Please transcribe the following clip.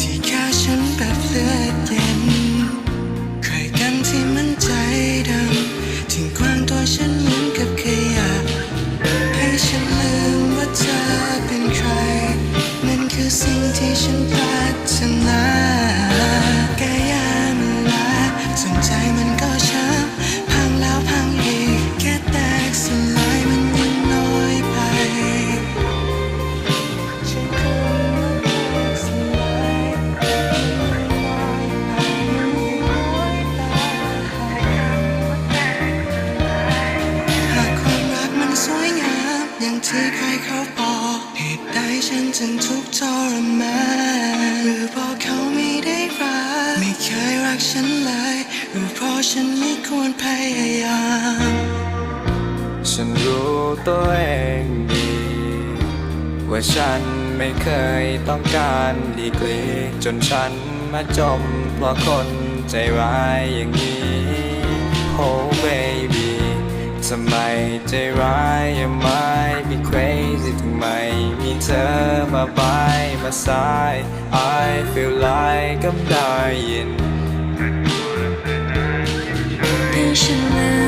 ที่แค่ฉันแบบเลือดเย็น ใครกันที่มันใจดำทิ้งควางตัวฉันเหมือนกับขยะให้ฉันลืมว่าเธอเป็นใคร นั่นคือสิ่งที่ฉันปรารถนาแกยามันละสนใจมัน จนทุกข์ทรมานหรือเพราะเขาไม่ได้รัก ไม่เคยรักฉันเลยหรือเพราะฉันไม่ควรพยายาม ฉันรู้ตัวเองดี ว่าฉันไม่เคยต้องการหลีกเลี่ยจนฉันมาจมเพราะคนใจร้ายอย่างนี้ Oh baby ทำไมใจร้ายยังไม่มี crazy ทำไมมีเธอมาบายมาสาย I feel like I'm dying ให้ฉันเลิ